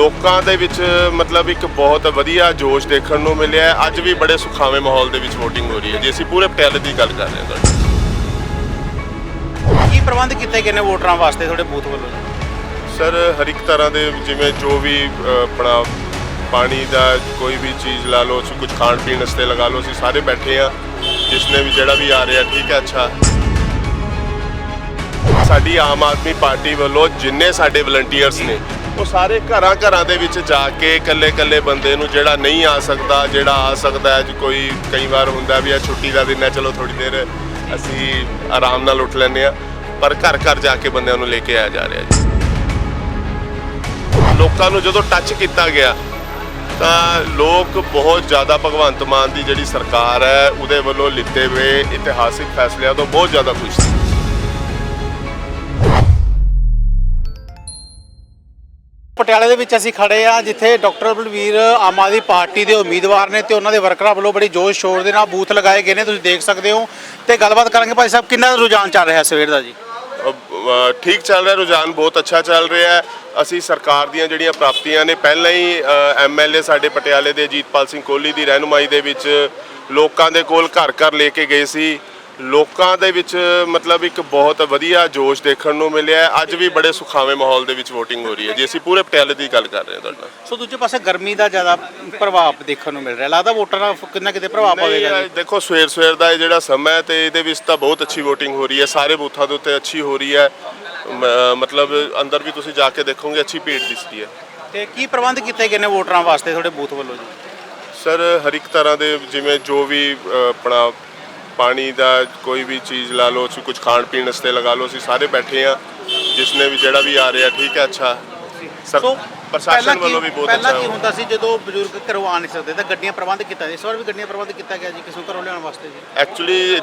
ਲੋਕਾਂ ਦੇ ਵਿੱਚ ਮਤਲਬ ਇੱਕ ਬਹੁਤ ਵਧੀਆ ਜੋਸ਼ ਦੇਖਣ ਨੂੰ ਮਿਲਿਆ ਹੈ। ਅੱਜ ਵੀ ਬੜੇ ਸੁਖਾਵੇਂ ਮਾਹੌਲ ਦੇ ਵਿੱਚ VOTING ਹੋ ਰਹੀ ਹੈ। ਜੇ ਅਸੀਂ ਪੂਰੇ ਪਟਿਆਲੇ ਦੀ ਗੱਲ ਕਰ ਰਹੇ ਹਾਂ ਕੀ ਪ੍ਰਬੰਧ ਕੀਤੇ ਗਏ ਨੇ ਵੋਟਰਾਂ ਵਾਸਤੇ ਤੁਹਾਡੇ ਬੂਥ ਵੱਲੋਂ? ਸਰ ਹਰ ਇੱਕ ਤਰ੍ਹਾਂ ਦੇ ਜਿਵੇਂ ਜੋ ਵੀ ਅ, ਆਪਣਾ ਪਾਣੀ ਦਾ ਕੋਈ ਵੀ ਚੀਜ਼ ਲਾ ਲਓ ਅਸੀਂ ਕੁਝ ਖਾਣ ਪੀਣ ਵਾਸਤੇ ਲਗਾ ਲਓ ਅਸੀਂ ਸਾਰੇ ਬੈਠੇ ਆ ਜਿਸਨੇ ਵੀ ਜਿਹੜਾ ਵੀ ਆ ਰਿਹਾ ਠੀਕ ਹੈ ਅੱਛਾ। ਸਾਡੀ ਆਮ ਆਦਮੀ ਪਾਰਟੀ ਵੱਲੋਂ ਜਿੰਨੇ ਸਾਡੇ ਵਲੰਟੀਅਰਸ ਨੇ ਉਹ ਸਾਰੇ ਘਰਾਂ ਘਰਾਂ ਦੇ ਵਿੱਚ ਜਾ ਕੇ ਇਕੱਲੇ ਇਕੱਲੇ ਬੰਦੇ ਨੂੰ ਜਿਹੜਾ ਨਹੀਂ ਆ ਸਕਦਾ, ਜਿਹੜਾ ਆ ਸਕਦਾ ਹੈ ਜੀ ਕੋਈ ਕਈ ਵਾਰ ਹੁੰਦਾ ਵੀ ਆ, ਛੁੱਟੀ ਦਾ ਦਿਨ ਹੈ, ਚਲੋ ਥੋੜੀ ਦੇਰ ਅਸੀਂ ਆਰਾਮ ਨਾਲ ਉੱਠ ਲੈਂਦੇ ਆ ਪਰ ਘਰ ਘਰ ਜਾ ਕੇ ਬੰਦਿਆਂ ਨੂੰ ਲੈ ਕੇ ਆਇਆ ਜਾ ਰਿਹਾ ਜੀ। ਲੋਕਾਂ ਨੂੰ ਜਦੋਂ ਟੱਚ ਕੀਤਾ ਗਿਆ, ਤਾਂ ਲੋਕ ਬਹੁਤ ਜ਼ਿਆਦਾ ਭਗਵੰਤ ਮਾਨ ਦੀ ਜਿਹੜੀ ਸਰਕਾਰ ਹੈ, ਉਹਦੇ ਵੱਲੋਂ ਲਿੱਤੇ ਹੋਏ ਇਤਿਹਾਸਿਕ ਫੈਸਲਿਆਂ ਤੋਂ ਬਹੁਤ ਜ਼ਿਆਦਾ ਖੁਸ਼ ਸੀ। ਪਟਿਆਲੇ ਦੇ ਵਿੱਚ ਅਸੀਂ ਖੜੇ ਆ, ਜਿੱਥੇ ਡਾਕਟਰ ਬਲਵੀਰ ਆਮ ਆਦਮੀ ਪਾਰਟੀ ਦੇ ਉਮੀਦਵਾਰ ਨੇ ਤੇ ਉਹਨਾਂ ਦੇ ਵਰਕਰਾਂ ਵੱਲੋਂ ਬੜੀ ਜੋਸ਼ ਸ਼ੋਰ ਦੇ ਨਾਲ ਬੂਥ ਲਗਾਏ ਗਏ ਨੇ, ਤੁਸੀਂ ਦੇਖ ਸਕਦੇ ਹੋ। ਤੇ ਗੱਲਬਾਤ ਕਰਾਂਗੇ ਭਾਈ ਸਾਹਿਬ, ਕਿੰਨਾ ਰੁਝਾਨ ਚੱਲ ਰਿਹਾ ਸਵੇਰ ਦਾ ਜੀ? ਠੀਕ ਚੱਲ ਰਿਹਾ ਰੁਝਾਨ, ਬਹੁਤ ਅੱਛਾ ਚੱਲ ਰਿਹਾ ਹੈ। ਅਸੀਂ ਸਰਕਾਰ ਦੀਆਂ ਜਿਹੜੀਆਂ ਪ੍ਰਾਪਤੀਆਂ ਨੇ, ਪਹਿਲਾਂ ਹੀ ਐਮਐਲਏ ਸਾਡੇ ਪਟਿਆਲੇ ਦੇ ਅਜੀਤਪਾਲ ਸਿੰਘ ਕੋਹਲੀ ਦੀ ਰਹਿਨੁਮਾਈ ਦੇ ਵਿੱਚ ਲੋਕਾਂ ਦੇ ਕੋਲ ਘਰ ਘਰ ਲੈ ਕੇ ਗਏ ਸੀ। ਲੋਕਾਂ ਦੇ ਵਿੱਚ ਮਤਲਬ ਇੱਕ ਬਹੁਤ ਵਧੀਆ ਜੋਸ਼ ਦੇਖਣ ਨੂੰ ਮਿਲਿਆ ਹੈ। ਅੱਜ ਵੀ ਬੜੇ ਸੁਖਾਵੇਂ ਮਾਹੌਲ ਦੇ ਵਿੱਚ VOTING ਹੋ ਰਹੀ ਹੈ। ਜੇ ਅਸੀਂ ਪੂਰੇ ਪਟਿਆਲੇ ਦੀ ਗੱਲ ਕਰ ਰਹੇ ਹਾਂ ਤੁਹਾਡੇ ਨਾਲ। ਸੋ ਦੂਜੇ ਪਾਸੇ ਗਰਮੀ ਦਾ ਜ਼ਿਆਦਾ ਪ੍ਰਭਾਵ ਦੇਖਣ ਨੂੰ ਮਿਲ ਰਿਹਾ। ਲੱਗਦਾ ਵੋਟਰਾਂ ਦਾ ਕਿੰਨਾ ਕਿਤੇ ਪ੍ਰਭਾਵ ਪਵੇਗਾ ਦੇਖੋ ਸਵੇਰ ਸਵੇਰ ਦਾ ਇਹ ਜਿਹੜਾ ਸਮਾਂ ਹੈ ਤੇ ਇਹਦੇ ਵਿੱਚ ਤਾਂ ਬਹੁਤ ਅੱਛੀ VOTING ਹੋ ਰਹੀ ਹੈ। ਸਾਰੇ ਬੂਥਾਂ ਦੇ ਉੱਤੇ ਅੱਛੀ ਹੋ ਰਹੀ ਹੈ। ਮ- ਮਤਲਬ ਅੰਦਰ ਵੀ ਤੁਸੀਂ ਜਾ ਕੇ ਦੇਖੋਗੇ ਅੱਛੀ ਭੀੜ ਦਿਸਦੀ ਹੈ। ਤੇ ਕੀ ਪ੍ਰਬੰਧ ਕੀਤੇ ਗਏ ਨੇ ਵੋਟਰਾਂ ਵਾਸਤੇ ਤੁਹਾਡੇ ਬੂਥ ਵੱਲੋਂ ਜੀ? ਸਰ ਹਰ ਇੱਕ ਤਰ੍ਹਾਂ ਦੇ ਜਿਵੇਂ ਜੋ ਵੀ ਅ, ਆਪਣਾ ਪਾਣੀ ਦਾ ਕੋਈ ਵੀ ਚੀਜ਼ ਲਾ ਲਓ, ਅਸੀਂ ਕੁਝ ਖਾਣ ਪੀਣ ਵਾਸਤੇ ਲਗਾ ਲਓ, ਅਸੀਂ ਸਾਰੇ ਬੈਠੇ ਆ ਜਿਸਨੇ ਵੀ ਜਿਹੜਾ ਵੀ ਆ ਰਿਹਾ, ਠੀਕ ਹੈ, ਅੱਛਾ। ਸੋ ਪ੍ਰਸ਼ਾਸਨ ਪਹਿਲਾਂ ਵੱਲੋਂ ਵੀ ਬਹੁਤ ਪਹਿਲਾਂ ਅੱਛਾ ਕੀ ਹੁੰਦਾ ਸੀ ਜਦੋਂ ਬਜ਼ੁਰਗ ਆ ਨਹੀਂ ਸਕਦੇ ਤਾਂ ਗੱਡੀਆਂ ਪ੍ਰਬੰਧ ਕੀਤਾ ਇਸ ਵਾਰ ਵੀ ਗੱਡੀਆਂ ਪ੍ਰਬੰਧ ਕੀਤਾ ਗਿਆ ਜੀ ਕਿਸੇ ਘਰੋਂ ਲਿਆਉਣ ਵਾਸਤੇ ਜੀ। ਐਕਚੁਅਲੀ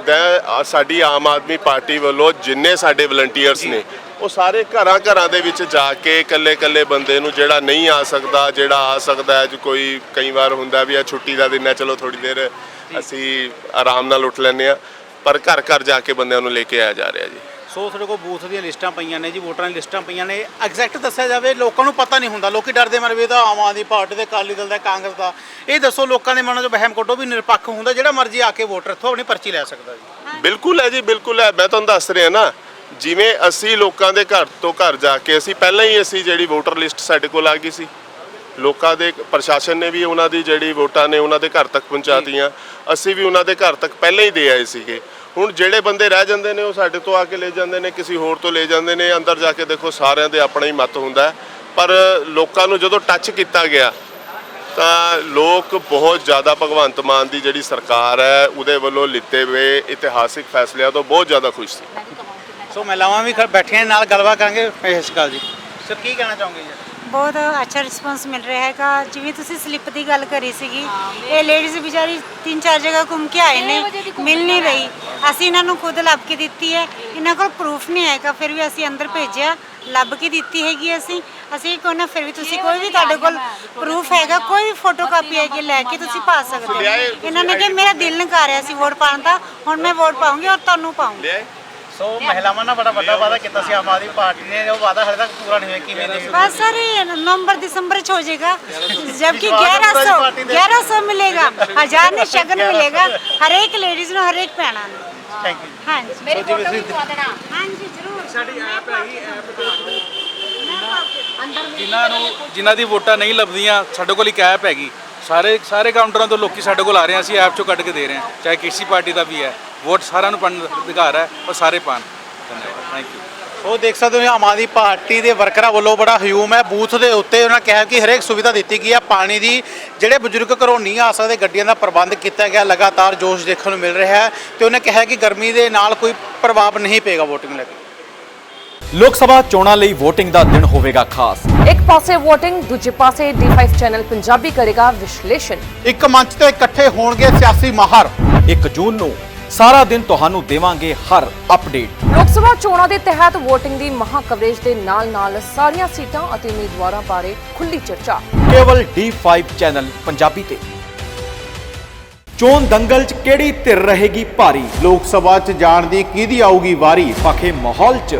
ਸਾਡੀ ਆਮ ਆਦਮੀ ਪਾਰਟੀ ਵੱਲੋਂ ਜਿੰਨੇ ਸਾਡੇ ਵਲੰਟੀਅਰਸ ਨੇ ਉਹ ਸਾਰੇ ਘਰਾਂ ਘਰਾਂ ਦੇ ਵਿੱਚ ਜਾ ਕੇ ਇਕੱਲੇ ਇਕੱਲੇ ਬੰਦੇ ਨੂੰ ਜਿਹੜਾ ਨਹੀਂ ਆ ਸਕਦਾ ਜਿਹੜਾ ਆ ਸਕਦਾ ਹੈ ਜੀ ਕੋਈ ਕਈ ਵਾਰ ਹੁੰਦਾ ਵੀ ਆ ਛੁੱਟੀ ਦਾ ਦਿਨ ਹੈ ਚਲੋ ਥੋੜੀ ਦੇਰ ਅਸੀਂ ਆਰਾਮ ਨਾਲ ਉੱਠ ਲੈਂਦੇ ਆ ਪਰ ਘਰ ਘਰ ਜਾ ਕੇ ਬੰਦਿਆਂ ਨੂੰ ਲੈ ਕੇ ਆਇਆ ਜਾ ਰਿਹਾ ਜੀ। ਸੋ ਤੁਹਾਡੇ ਕੋਲ ਬੂਥ ਦੀਆਂ ਲਿਸਟਾਂ ਪਈਆਂ ਨੇ ਜੀ, ਵੋਟਰਾਂ ਦੀਆਂ ਲਿਸਟਾਂ ਪਈਆਂ ਨੇ। ਐਗਜ਼ੈਕਟ ਦੱਸਿਆ ਜਾਵੇ, ਲੋਕਾਂ ਨੂੰ ਪਤਾ ਨਹੀਂ ਹੁੰਦਾ। ਲੋਕੀ ਡਰਦੇ ਮਰ ਵੀ ਇਹ ਤਾਂ ਆਮ ਆਦਮੀ ਪਾਰਟੀ ਦੇ ਅਕਾਲੀ ਦਲ ਦਾ, ਕਾਂਗਰਸ ਦਾ। ਇਹ ਦੱਸੋ ਲੋਕਾਂ ਦੇ ਮਨਾਂ 'ਚ ਵਹਿਮ ਕੱਢੋ ਵੀ ਨਿਰਪੱਖ ਹੁੰਦਾ, ਜਿਹੜਾ ਮਰਜ਼ੀ ਆ ਕੇ ਵੋਟਰ ਇੱਥੋਂ ਆਪਣੀ ਪਰਚੀ ਲੈ ਸਕਦਾ ਜੀ। ਬਿਲਕੁਲ ਹੈ ਜੀ, ਬਿਲਕੁਲ ਹੈ। ਮੈਂ ਤੁਹਾਨੂੰ ਦੱਸ ਰਿਹਾ ਨਾ, ਜਿਵੇਂ ਅਸੀਂ ਲੋਕਾਂ ਦੇ ਘਰ ਤੋਂ ਘਰ ਜਾ ਕੇ, ਅਸੀਂ ਪਹਿਲਾਂ ਹੀ ਅਸੀਂ ਜਿਹੜੀ ਵੋਟਰ ਲਿਸਟ ਸਾਡੇ ਕੋਲ ਆ ਗਈ ਸੀ। ਲੋਕਾਂ ਦੇ ਪ੍ਰਸ਼ਾਸਨ ਨੇ ਵੀ ਉਹਨਾਂ ਦੀ ਜਿਹੜੀ ਵੋਟਾਂ ਨੇ ਉਹਨਾਂ ਦੇ ਘਰ ਤੱਕ ਪਹੁੰਚਾਤੀਆਂ। ਅਸੀਂ ਵੀ ਉਹਨਾਂ ਦੇ ਘਰ ਤੱਕ ਪਹਿਲਾਂ ਹੀ ਦੇ ਆਏ ਸੀਗੇ। ਹੁਣ ਜਿਹੜੇ ਬੰਦੇ ਰਹਿ ਜਾਂਦੇ ਨੇ ਉਹ ਸਾਡੇ ਤੋਂ ਆ ਕੇ ਲੈ ਜਾਂਦੇ ਨੇ, ਕਿਸੇ ਹੋਰ ਤੋਂ ਲੈ ਜਾਂਦੇ ਨੇ। ਅੰਦਰ ਜਾ ਕੇ ਦੇਖੋ ਸਾਰਿਆਂ ਦੇ ਆਪਣਾ ਹੀ ਮਤ ਹੁੰਦਾ ਪਰ ਲੋਕਾਂ ਨੂੰ ਜਦੋਂ ਟੱਚ ਕੀਤਾ ਗਿਆ, ਤਾਂ ਲੋਕ ਬਹੁਤ ਜ਼ਿਆਦਾ ਭਗਵੰਤ ਮਾਨ ਦੀ ਜਿਹੜੀ ਸਰਕਾਰ ਹੈ, ਉਹਦੇ ਵੱਲੋਂ ਲਿੱਤੇ ਹੋਏ ਇਤਿਹਾਸਿਕ ਫੈਸਲਿਆਂ ਤੋਂ ਬਹੁਤ ਜ਼ਿਆਦਾ ਖੁਸ਼ ਸੀ। ਸੋ ਮਹਿਲਾਵਾਂ ਵੀ ਖੜ- ਬੈਠੀਆਂ ਨਾਲ ਗੱਲਬਾਤ ਕਰਾਂਗੇ ਸਤਿ ਸ਼੍ਰੀ ਅਕਾਲ ਜੀ ਸਰ, ਕੀ ਕਹਿਣਾ ਚਾਹੋਗੇ ਜੀ? ਬਹੁਤ ਅੱਛਾ ਰਿਸਪਾਂਸ ਮਿਲ ਰਿਹਾ ਹੈਗਾ। ਜਿਵੇਂ ਤੁਸੀਂ ਸਲਿੱਪ ਦੀ ਗੱਲ ਕਰੀ ਸੀਗੀ ਇਹ ਲੇਡੀਜ਼ ਵਿਚਾਰੀ ਤਿੰਨ ਚਾਰ ਜਗ੍ਹਾ ਘੁੰਮ ਕੇ ਆਏ ਨੇ ਮਿਲ ਨਹੀਂ ਰਹੀ। ਅਸੀਂ ਇਹਨਾਂ ਨੂੰ ਖੁਦ ਲੱਭ ਕੇ ਦਿੱਤੀ ਹੈ। ਇਹਨਾਂ ਕੋਲ ਪ੍ਰੂਫ ਨਹੀਂ ਹੈਗਾ ਫਿਰ ਵੀ ਅਸੀਂ ਅੰਦਰ ਭੇਜਿਆ ਲੱਭ ਕੇ ਦਿੱਤੀ ਹੈਗੀ ਅਸੀਂ। ਅਸੀਂ ਕੋਈ ਨਾ ਫਿਰ ਵੀ ਤੁਸੀਂ ਕੋਈ ਵੀ ਤੁਹਾਡੇ ਕੋਲ ਪ੍ਰੂਫ ਹੈਗਾ ਕੋਈ ਵੀ ਫੋਟੋਕਾਪੀ ਹੈਗੀ ਲੈ ਕੇ ਤੁਸੀਂ ਪਾ ਸਕਦੇ ਹੋ। ਇਹਨਾਂ ਨੇ ਕਿ ਮੇਰਾ ਦਿਲ ਨਹੀਂ ਕਰ ਰਿਹਾ ਸੀ ਵੋਟ ਪਾਉਣ ਦਾ ਹੁਣ ਮੈਂ ਵੋਟ ਪਾਉਂਗੀ ਔਰ ਤੁਹਾਨੂੰ ਪਾਉਂਗੀ। ਸੋ ਮਹਿਲਾਵਾਂ ਨਾਲ ਬੜਾ ਵੱਡਾ ਵਾਅਦਾ ਕੀਤਾ ਸੀ ਆਮ ਆਦਮੀ ਪਾਰਟੀ ਨੇ ਉਹ ਵਾਅਦਾ ਹਲੇ ਤੱਕ ਪੂਰਾ ਨਹੀਂ ਹੋਇਆ ਕਿਵੇਂ ਦੇ बस सर ये नवंबर दिसंबर में हो जाएगा जबकि ग्यारह सौ ग्यारह सौ मिलेगा हजार ने शगन मिलेगा हर एक लेडीज ने हर एक पहना ने ਥੈਂਕ ਯੂ हाँ जी ਸੋ ਜਿਵੇਂ ਤੁਸੀਂ हाँ जी जरूर ਸਾਡੀ ਐਪ ਹੈਗੀ ਐਪ ਜਿਨ੍ਹਾਂ ਨੂੰ ਜਿਨ੍ਹਾਂ ਦੀ ਵੋਟਾਂ ਨਹੀਂ ਲੱਭਦੀਆਂ ਸਾਡੇ ਕੋਲ ਇੱਕ ਐਪ ਹੈਗੀ ਸਾਰੇ ਸਾਰੇ ਕਾਊਂਟਰਾਂ ਤੋਂ ਲੋਕੀ ਸਾਡੇ ਕੋਲ ਆ ਰਹੇ ਆ, ਅਸੀਂ ਐਪ ਚੋਂ ਕੱਢ ਕੇ ਦੇ ਰਹੇ ਹਾਂ ਚਾਹੇ ਕਿਸੇ ਪਾਰਟੀ ਦਾ ਵੀ ਹੈ। ਵੋਟ ਸਾਰਿਆਂ ਨੂੰ ਪਾਉਣ ਦਾ ਅਧਿਕਾਰ ਹੈ, ਉਹ ਸਾਰੇ ਪਾਣ ਧੰਨਵਾਦ। ਥੈਂਕ ਯੂ ਉਹ ਦੇਖ ਸਕਦੇ ਹੋ ਆਮ ਆਦਮੀ ਪਾਰਟੀ ਦੇ ਵਰਕਰਾਂ ਵੱਲੋਂ ਬੜਾ ਹਯੂਮ ਹੈ। ਬੂਥ ਦੇ ਉੱਤੇ ਉਹਨਾਂ ਕਿਹਾ ਕਿ ਹਰੇਕ ਸੁਵਿਧਾ ਦਿੱਤੀ ਗਈ ਹੈ। ਪਾਣੀ ਦੀ ਜਿਹੜੇ ਬਜ਼ੁਰਗ ਘਰੋਂ ਨਹੀਂ ਆ ਸਕਦੇ, ਗੱਡੀਆਂ ਦਾ ਪ੍ਰਬੰਧ ਕੀਤਾ ਗਿਆ, ਲਗਾਤਾਰ ਜੋਸ਼ ਦੇਖਣ ਨੂੰ ਮਿਲ ਰਿਹਾ ਹੈ। ਤੇ ਉਹਨੇ ਕਿਹਾ ਕਿ ਗਰਮੀ ਦੇ ਨਾਲ ਕੋਈ ਪ੍ਰਭਾਵ ਨਹੀਂ ਪਏਗਾ VOTING ਲੈ ਕੇ। ਲੋਕ ਸਭਾ ਚੋਣਾਂ ਲਈ VOTING ਦਾ ਦਿਨ ਹੋਵੇਗਾ ਖਾਸ। ਇੱਕ ਪਾਸੇ VOTING ਦੂਜੇ ਪਾਸੇ D5 ਚੈਨਲ ਪੰਜਾਬੀ ਕਰੇਗਾ ਵਿਸ਼ਲੇਸ਼ਣ। ਇੱਕ ਮੰਚ ਤੇ ਇਕੱਠੇ ਹੋਣਗੇ ਸਿਆਸੀ ਮਾਹਰ। 1 ਜੂਨ ਨੂੰ ਸਾਰਾ ਦਿਨ ਤੁਹਾਨੂੰ ਦੇਵਾਂਗੇ ਹਰ ਅਪਡੇਟ। ਲੋਕ ਸਭਾ ਚੋਣਾਂ ਦੇ ਤਹਿਤ VOTING ਦੀ ਮਹਾ ਕਵਰੇਜ ਦੇ ਨਾਲ-ਨਾਲ ਸਾਰੀਆਂ ਸੀਟਾਂ ਅਤੇ ਉਮੀਦਵਾਰਾਂ ਬਾਰੇ ਖੁੱਲੀ ਚਰਚਾ। ਕੇਵਲ D5 ਚੈਨਲ ਪੰਜਾਬੀ ਤੇ। ਚੋਣ ਦੰਗਲ 'ਚ ਕਿਹੜੀ ਧਿਰ ਰਹੇਗੀ ਭਾਰੀ? ਲੋਕ ਸਭਾ 'ਚ ਜਾਣ ਦੀ ਕਿਹਦੀ ਆਊਗੀ ਵਾਰੀ? ਪਖੇ ਮਾਹੌਲ 'ਚ